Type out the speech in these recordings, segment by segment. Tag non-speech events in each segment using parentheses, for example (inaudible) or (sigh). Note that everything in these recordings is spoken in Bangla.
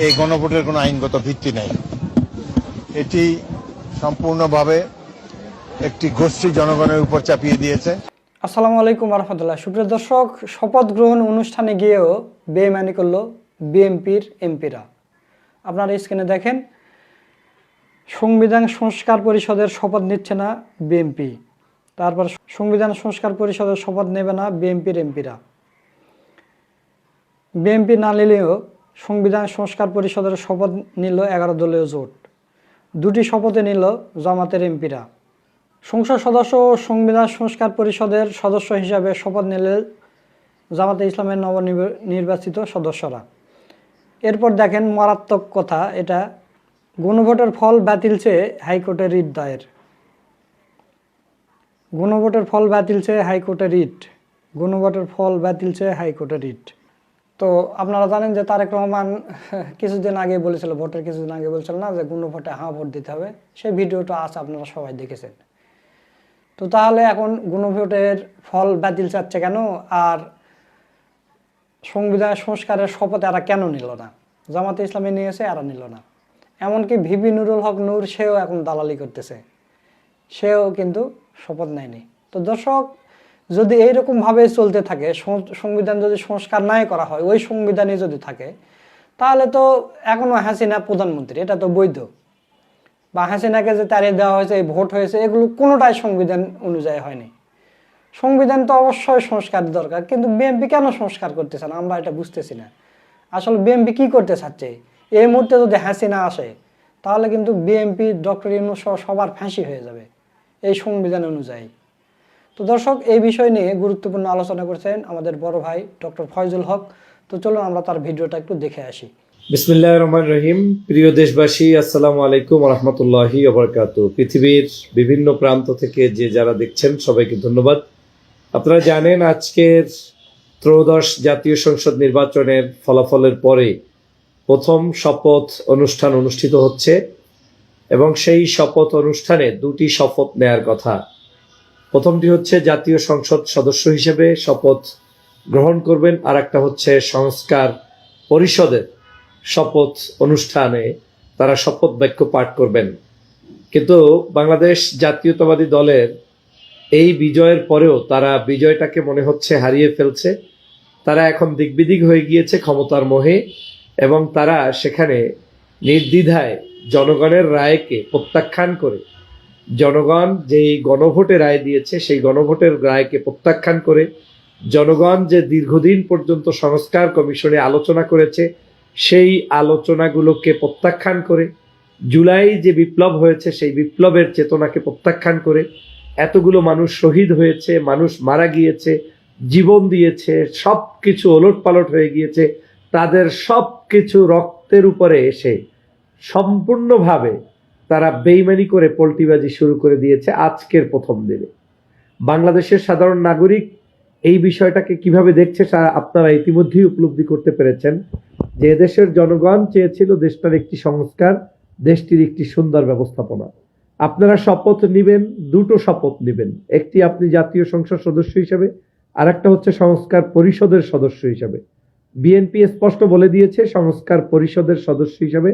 এই গণভোটের কোনো আইনগত ভিত্তি নেই। এটি সম্পূর্ণভাবে একটি গোষ্ঠী জনগণের উপর চাপিয়ে দিয়েছে। আসসালামু আলাইকুম রহমতুল্লাহ সুপ্রিয় দর্শক, শপথ গ্রহণ অনুষ্ঠানে গিয়েও বেমানি করল বিএমপির এমপিরা। আপনারা স্ক্রিনে দেখেন, সংবিধান সংস্কার পরিষদের শপথ নিচ্ছে না বিএমপি তারপর সংবিধান সংস্কার পরিষদের শপথ নেবে না বিএমপির এমপিরা। বিএনপি না নিলেও সংবিধান সংস্কার পরিষদের শপথ নিল এগারো দলীয় জোট। দুটি শপথে নিল জামাতের এমপিরা। সংসদ সদস্য ও সংবিধান সংস্কার পরিষদের সদস্য হিসাবে শপথ নিলেন জামাতে ইসলামের নবনির্বাচিত সদস্যরা। এরপর দেখেন মারাত্মক কথা, এটা গণভোটের ফল বাতিল চেয়ে হাইকোর্টে রিট দায়ের। গণভোটের ফল বাতিল চেয়ে হাইকোর্টে রিট। গণভোটের ফল বাতিল চেয়ে হাইকোর্টে রিট। তো আপনারা জানেন যে তারেক রহমান (laughs) কিছুদিন আগে বলেছিল, ভোটের কিছুদিন আগে বলছিল না যে গণভোটে হাঁ ভোট দিতে হবে। সেই ভিডিওটা আছে আপনারা সবাই দেখেছেন। তো তাহলে এখন গণভোটের ফল বাতিল চাচ্ছে কেন? আর সংবিধান সংস্কারের শপথ এরা কেন নিল না? জামাতে ইসলামী নিয়েছে, এরা নিল না। এমনকি ভিবি নুরুল হক নূর সেও এখন দালালি করতেছে। সেও কিন্তু শপথ নেয়নি। তো দর্শক যদি এইরকমভাবে চলতে থাকে সংবিধান যদি সংস্কার নাই করা হয়, ওই সংবিধানই যদি থাকে, তাহলে তো এখনও হাসিনা প্রধানমন্ত্রী, এটা তো বৈধ। বা হাসিনাকে যে তাড়িয়ে দেওয়া হয়েছে, এই ভোট হয়েছে, এগুলো কোনোটাই সংবিধান অনুযায়ী হয়নি। সংবিধান তো অবশ্যই সংস্কার দরকার, কিন্তু বিএনপি কেন সংস্কার করতেছে না? আমরা এটা বুঝতেছি না। আসলে বিএনপি কি করতে চাচ্ছে? এই মুহূর্তে যদি হাসিনা আসে, তাহলে কিন্তু বিএনপি ডক্টর ইউনুস সবার ফাঁসি হয়ে যাবে, এই সংবিধান অনুযায়ী। তো দর্শক, এই বিষয় নিয়ে গুরুত্বপূর্ণ আলোচনা করছেন আমাদের বড় ভাই ডক্টর ফয়জুল হক। তো চলুন আমরা তার ভিডিওটা একটু দেখে আসি। বিসমিল্লাহ রহমান রহিম। প্রিয় দেশবাসী, আসসালামু আলাইকুম রহমতুল্লাহি অবরকাত পৃথিবীর বিভিন্ন প্রান্ত থেকে যে যারা দেখছেন, সবাইকে ধন্যবাদ। আপনারা জানেন, আজকের ত্রয়োদশ জাতীয় সংসদ নির্বাচনের ফলাফলের পরে প্রথম শপথ অনুষ্ঠান অনুষ্ঠিত হচ্ছে এবং সেই শপথ অনুষ্ঠানে দুটি শপথ নেয়ার কথা। প্রথমটি হচ্ছে জাতীয় সংসদ সদস্য হিসেবে শপথ গ্রহণ করবেন আর একটা হচ্ছে সংস্কার পরিষদের শপথ অনুষ্ঠানে তারা শপথ বাক্য পাঠ করবেন। কিন্তু বাংলাদেশ জাতীয়তাবাদী দলের এই বিজয়ের পরেও তারা বিজয়টাকে মনে হচ্ছে হারিয়ে ফেলছে। তারা এখন দিকবিদিক হয়ে গিয়েছে ক্ষমতার মোহে এবং তারা সেখানে নির্দ্বিধায় জনগণের রায়কে প্রত্যাখ্যান করে জনগণ যেই গণভোটে রায় দিয়েছে, সেই গণভোটের রায়কে প্রত্যাখ্যান করে জনগণ যে দীর্ঘদিন পর্যন্ত সংস্কার কমিশনে আলোচনা করেছে, সেই আলোচনাগুলোকে প্রত্যাখ্যান করে, জুলাই যে বিপ্লব হয়েছে, সেই বিপ্লবের চেতনাকে প্রত্যাখ্যান করে এতগুলো মানুষ শহীদ হয়েছে, মানুষ মারা গিয়েছে, জীবন দিয়েছে সব কিছু ওলট পালট হয়ে গিয়েছে, তাদের সব কিছু রক্তের উপরে এসে সম্পূর্ণভাবে তারা বেইমানি করে পোল্টিবাজি শুরু করে দিয়েছে আজকের প্রথম দিনে। বাংলাদেশের সাধারণ নাগরিক এই বিষয়টাকে কীভাবে দেখছে আপনারা ইতিমধ্যেই উপলব্ধি করতে পেরেছেন। যে দেশের জনগণ চেয়েছিল দেশটার একটি সংস্কার, দেশটির একটি সুন্দর ব্যবস্থাপনা। আপনারা শপথ নেবেন, দুটো শপথ নেবেন। একটি আপনি জাতীয় সংসদ সদস্য হিসেবে আর একটা হচ্ছে সংস্কার পরিষদের সদস্য হিসেবে। বিএনপি স্পষ্ট বলে দিয়েছে, সংস্কার পরিষদের সদস্য হিসেবে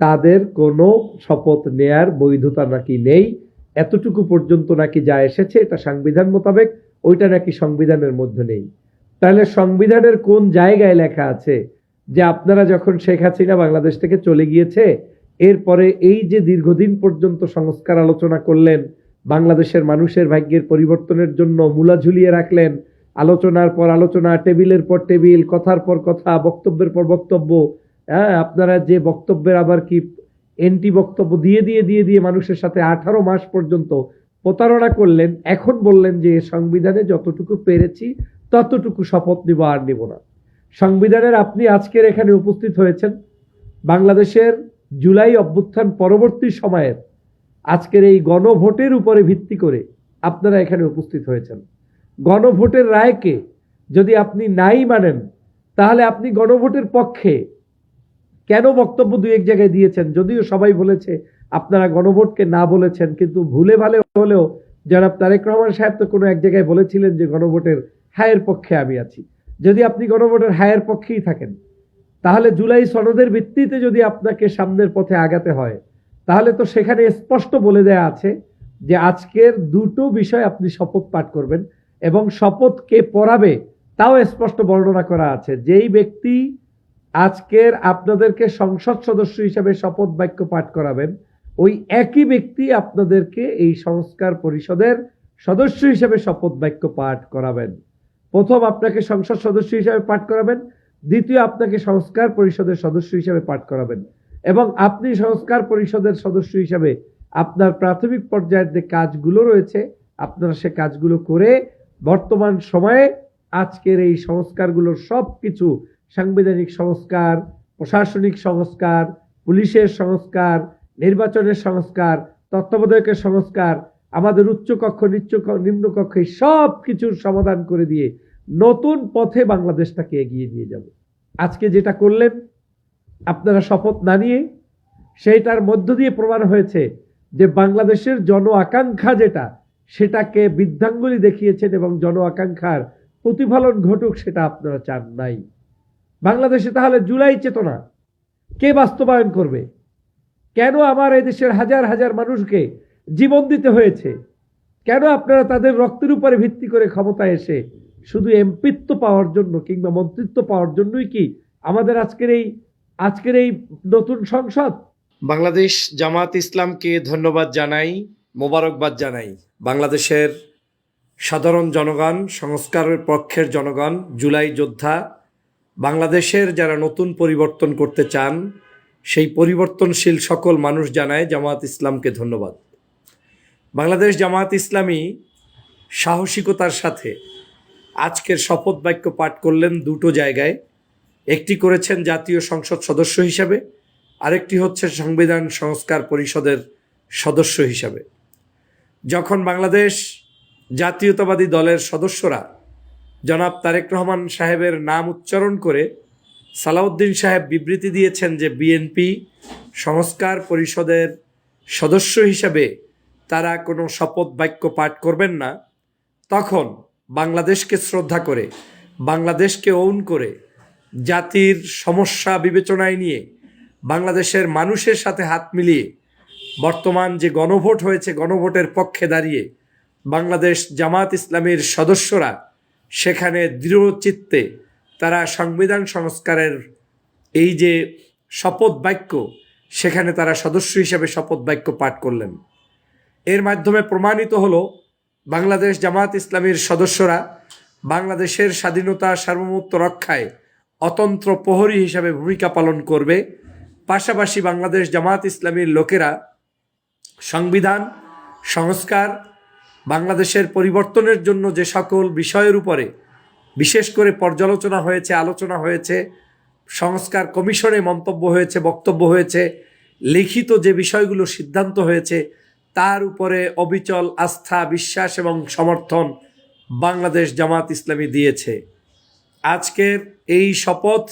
তাদের কোনো শপথ নেয়ার বৈধতা নাকি নেই, এতটুকু পর্যন্ত নাকি যা এসেছে এটা সংবিধান মোতাবেক, ওইটা নাকি সংবিধানের মধ্যে নেই। তাহলে সংবিধানের কোন জায়গায় লেখা আছে যে আপনারা যখন শেখ হাসিনা বাংলাদেশ থেকে চলে গিয়েছে, এরপরে এই যে দীর্ঘদিন পর্যন্ত সংস্কার আলোচনা করলেন, বাংলাদেশের মানুষের ভাগ্যের পরিবর্তনের জন্য মূলা ঝুলিয়ে রাখলেন, আলোচনার পর আলোচনা, টেবিলের পর টেবিল, কথার পর কথা, বক্তব্যের পর বক্তব্য হ্যাঁ আপনারা যে বক্তব্যের আবার কি এন্টি বক্তব্য দিয়ে দিয়ে দিয়ে দিয়ে মানুষের সাথে আঠারো মাস পর্যন্ত প্রতারণা করলেন, এখন বললেন যে সংবিধানে যতটুকু পেরেছি, ততটুকু শপথ নিব আর নিব না। সংবিধানের আপনি আজকের এখানে উপস্থিত হয়েছেন। বাংলাদেশের জুলাই অভ্যুত্থান পরবর্তী সময়ের আজকের এই গণভোটের উপরে ভিত্তি করে আপনারা এখানে উপস্থিত হয়েছেন। গণভোটের রায়কে যদি আপনি নাই মানেন, তাহলে আপনি গণভোটের পক্ষে কেন বক্তব্য দুই এক জায়গায় দিয়েছেন? যদিও সবাই বলেছে, আপনারা গণভোটকে না বলেছেন, কিন্তু ভুলে ভালে হলেও যারা তারেক রহমান সাহেব তো কোনো এক জায়গায় বলেছিলেন যে গণভোটের হায়ের পক্ষে আমি আছি। যদি আপনি গণভোটের হায়ের পক্ষেই থাকেন, তাহলে জুলাই সনদের ভিত্তিতে যদি আপনাকে সামনের পথে আগাতে হয়, তাহলে তো সেখানে স্পষ্ট বলে দেয়া আছে যে আজকের দুটো বিষয় আপনি শপথ পাঠ করবেন এবং শপথ কে পড়াবে, তাও স্পষ্ট বর্ণনা করা আছে। যেই ব্যক্তি আজকের আপনাদেরকে সংসদ সদস্য হিসাবে শপথ বাক্য পাঠ করাবেন। ওই একই ব্যক্তি আপনাদেরকে এই সংস্কার পরিষদের সদস্য হিসাবে শপথ বাক্য পাঠ করাবেন। প্রথম আপনাকে সংসদ সদস্য হিসাবে পাঠ করাবেন, দ্বিতীয় আপনাকে সংস্কার পরিষদের সদস্য হিসাবে পাঠ করাবেন এবং আপনি সংস্কার পরিষদের সদস্য হিসাবে আপনার প্রাথমিক পর্যায়ের যে কাজগুলো রয়েছে, আপনারা সে কাজগুলো করে বর্তমান সময়ে আজকের এই সংস্কারগুলোর সব কিছু সাংবিধানিক সংস্কার, প্রশাসনিক সংস্কার, পুলিশের সংস্কার, নির্বাচনের সংস্কার, তত্ত্বাবধায়কের সংস্কার, আমাদের উচ্চকক্ষ নিচ্চ নিম্ন কক্ষে সব কিছুর সমাধান করে দিয়ে নতুন পথে বাংলাদেশটাকে এগিয়ে নিয়ে যাব। আজকে যেটা করলেন, আপনারা শপথ না নিয়ে, সেইটার মধ্য দিয়ে প্রমাণ হয়েছে যে বাংলাদেশের জন আকাঙ্ক্ষা যেটা, সেটাকে বৃদ্ধাঙ্গুলি দেখিয়েছেন এবং জন আকাঙ্ক্ষার প্রতিফলন ঘটুক সেটা আপনারা চান নাই। বাংলাদেশে তাহলে জুলাই চেতনা কে বাস্তবায়ন করবে? কেন আমার এই দেশের হাজার হাজার মানুষকে জীবন দিতে হয়েছে? কেন আপনারা তাদের রক্তের উপরে ভিত্তি করে ক্ষমতায় এসে শুধু এমপিত্ব পাওয়ার জন্য কিংবা মন্ত্রিত্ব পাওয়ার জন্যই কি আমাদের আজকের এই আজকের এই নতুন সংসদ? বাংলাদেশ জামাত ইসলামকে ধন্যবাদ জানাই, মোবারকবাদ জানাই। বাংলাদেশের সাধারণ জনগণ, সংস্কারের পক্ষের জনগণ, জুলাই যোদ্ধা বাংলাদেশের যারা নতুন পরিবর্তন করতে চান, সেই পরিবর্তনশীল সকল মানুষ জানায় জামাত ইসলামকে ধন্যবাদ। বাংলাদেশ জামাত ইসলামী সাহসিকতার সাথে আজকের শপথ বাক্য পাঠ করলেন দুটো জায়গায়। একটি করেছেন জাতীয় সংসদ সদস্য হিসাবে, আরেকটি হচ্ছে সংবিধান সংস্কার পরিষদের সদস্য হিসাবে। যখন বাংলাদেশ জাতীয়তাবাদী দলের সদস্যরা জনাব তারেক রহমান সাহেবের নাম উচ্চারণ করে সালাউদ্দিন সাহেব বিবৃতি দিয়েছেন যে বিএনপি সংস্কার পরিষদের সদস্য হিসাবে তারা কোনো শপথ বাক্য পাঠ করবেন না। তখন বাংলাদেশকে শ্রদ্ধা করে, বাংলাদেশকে ওন করে, জাতির সমস্যা বিবেচনায় নিয়ে, বাংলাদেশের মানুষের সাথে হাত মিলিয়ে, বর্তমান যে গণভোট হয়েছে, গণভোটের পক্ষে দাঁড়িয়ে, বাংলাদেশ জামাত ইসলামীর সদস্যরা সেখানে দৃঢ় চিত্তে তারা সংবিধান সংস্কারের এই যে শপথ বাক্য, সেখানে তারা সদস্য হিসেবে শপথ বাক্য পাঠ করলেন। এর মাধ্যমে প্রমাণিত হলো, বাংলাদেশ জামাত ইসলামীর সদস্যরা বাংলাদেশের স্বাধীনতা সার্বভৌমত্ব রক্ষায় অতন্ত্র প্রহরী হিসাবে ভূমিকা পালন করবে। পাশাপাশি বাংলাদেশ জামাত ইসলামীর লোকেরা সংবিধান, সংস্কার বাংলাদেশের পরিবর্তনের জন্য যে সকল বিষয়ের উপরে বিশেষ করে পর্যালোচনা হয়েছে, আলোচনা হয়েছে, সংস্কার কমিশনে মন্তব্য হয়েছে, বক্তব্য হয়েছে, লিখিত যে বিষয়গুলো সিদ্ধান্ত হয়েছে, তার উপরে অবিচল আস্থা, বিশ্বাস এবং সমর্থন বাংলাদেশ জামাত ইসলামী দিয়েছে। আজকের এই শপথ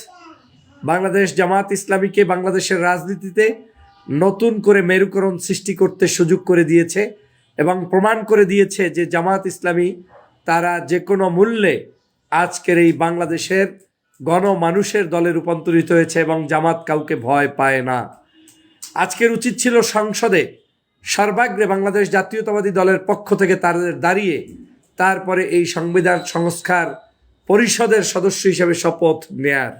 বাংলাদেশ জামাত ইসলামীকে বাংলাদেশের রাজনীতিতে নতুন করে মেরুকরণ সৃষ্টি করতে সুযোগ করে দিয়েছে। এবং প্রমাণ করে দিয়েছে যে জামাত ইসলামী তারা যে কোনো মূল্যে আজকের এই বাংলাদেশের গণমানুষের দলে রূপান্তরিত হয়েছে এবং জামাত কাউকে ভয় পায় না। আজকের উচিত ছিল সংসদে সর্বাগ্রে বাংলাদেশ জাতীয়তাবাদী দলের পক্ষ থেকে তাদের দাঁড়িয়ে তারপরে এই সংবিধান সংস্কার পরিষদের সদস্য হিসেবে শপথ নেয়ার।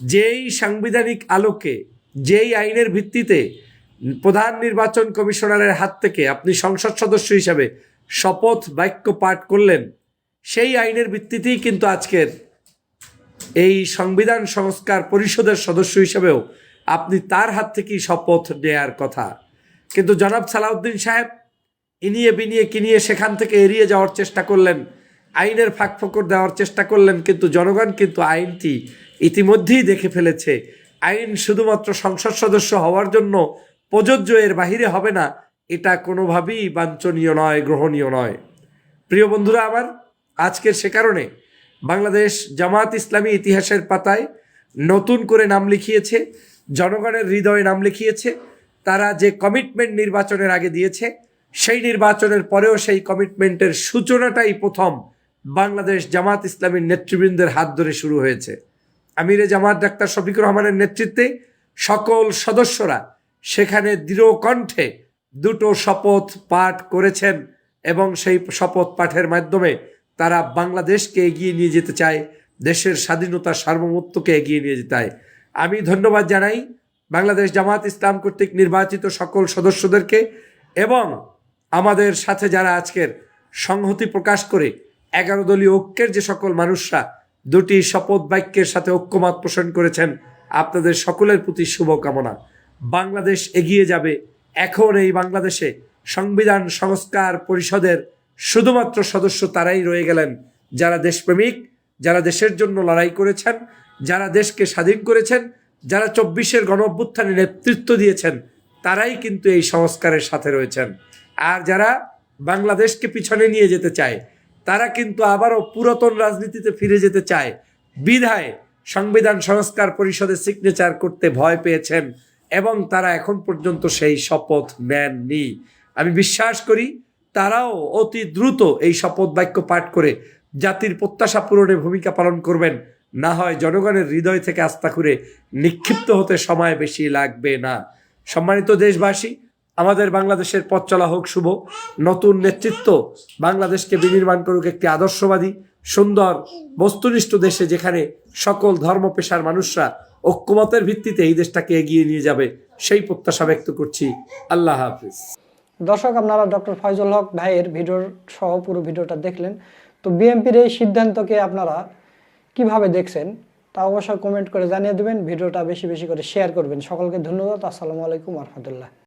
যেই সাংবিধানিক আলোকে, যেই আইনের ভিত্তিতে প্রধান নির্বাচন কমিশনারের হাত থেকে আপনি সংসদ সদস্য হিসাবে শপথ, বাক্য পাঠ করলেন, সেই আইনের ভিত্তিতেই কিন্তু আজকের এই সংবিধান সংস্কার পরিষদের সদস্য হিসেবেও আপনি তার হাত থেকেই শপথ নেয়ার কথা। কিন্তু জনাব সালাউদ্দিন সাহেব, ইনিয়ে বিনিয়ে কিনিয়ে সেখান থেকে এড়িয়ে যাওয়ার চেষ্টা করলেন, আইনের ফাঁক ফোকর দেওয়ার চেষ্টা করলেন, কিন্তু জনগণ কিন্তু আইনটি ইতিমধ্যেই দেখে ফেলেছে। আইন শুধুমাত্র সংসদ সদস্য হওয়ার জন্য প্রযোজ্য এর বাহিরে হবে না। এটা কোনোভাবেই বাঞ্ছনীয় নয়, গ্রহণীয় নয়। প্রিয় বন্ধুরা, আমার আজকের সে কারণে বাংলাদেশ জামাত ইসলামী ইতিহাসের পাতায় নতুন করে নাম লিখিয়েছে, জনগণের হৃদয়ে নাম লিখিয়েছে, তারা যে কমিটমেন্ট নির্বাচনের আগে দিয়েছে, সেই নির্বাচনের পরেও সেই কমিটমেন্টের সূচনাটাই প্রথম বাংলাদেশ জামাত ইসলামীর নেতৃবৃন্দের হাত ধরে শুরু হয়েছে। আমিরে জামাত ডাক্তার শফিকুর রহমানের নেতৃত্বে সকল সদস্যরা সেখানে দৃঢ় কণ্ঠে দুটো শপথ পাঠ করেছেন এবং সেই শপথ পাঠের মাধ্যমে তারা বাংলাদেশকে এগিয়ে নিয়ে যেতে চায়, দেশের স্বাধীনতা সার্বভৌমত্বকে এগিয়ে নিয়ে যেতে চায়। আমি ধন্যবাদ জানাই বাংলাদেশ জামাত ইসলাম কর্তৃক নির্বাচিত সকল সদস্যদেরকে এবং আমাদের সাথে যারা আজকের সংহতি প্রকাশ করে এগারো দলীয় ঐক্যের যে সকল মানুষরা দুটি শপথ বাক্যের সাথে ঐক্যমত পোষণ করেছেন, আপনাদের সকলের প্রতি শুভকামনা। বাংলাদেশ এগিয়ে যাবে। এখন এই বাংলাদেশে সংবিধান সংস্কার পরিষদের শুধুমাত্র সদস্য তারাই রয়ে গেলেন। যারা দেশপ্রেমিক, যারা দেশের জন্য লড়াই করেছেন, যারা দেশকে স্বাধীন করেছেন, যারা চব্বিশের গণ অভ্যুত্থানে নেতৃত্ব দিয়েছেন, তারাই কিন্তু এই সংস্কারের সাথে রয়েছেন। আর যারা বাংলাদেশকে পিছনে নিয়ে যেতে চায়, তারা কিন্তু আবারও পুরাতন রাজনীতিতে ফিরে যেতে চায়। বিধায় সংবিধান সংস্কার পরিষদে সিগনেচার করতে ভয় পেয়েছেন এবং তারা এখন পর্যন্ত সেই শপথ নেননি। আমি বিশ্বাস করি তারাও অতি দ্রুত এই শপথ বাক্য পাঠ করে জাতির প্রত্যাশা পূরণে ভূমিকা পালন করবেন। না হয় জনগণের হৃদয় থেকে আস্থা করে নিক্ষিপ্ত হতে সময় বেশি লাগবে না। সম্মানিত দেশবাসী, আমাদের বাংলাদেশের পথ চলা হোক শুভ। নতুন নেতৃত্ব বাংলাদেশকে বিনির্মাণ করুক একটি আদর্শবাদী, সুন্দর, বস্তুনিষ্ঠ দেশে যেখানে সকল ধর্ম পেশার মানুষরা ঐক্যমতের ভিত্তিতে এই দেশটাকে এগিয়ে নিয়ে যাবে, সেই প্রত্যাশা ব্যক্ত করছি। আল্লাহ হাফিজ। দর্শক, আপনারা ডক্টর ফয়জুল হক ভাইয়ের ভিডিওর সহ পুরো ভিডিওটা দেখলেন। তো বিএনপির এই সিদ্ধান্তকে আপনারা কীভাবে দেখছেন, তা অবশ্যই কমেন্ট করে জানিয়ে দেবেন। ভিডিওটা বেশি বেশি করে শেয়ার করবেন। সকলকে ধন্যবাদ। আসসালামু আলাইকুম রহমতুল্লাহ।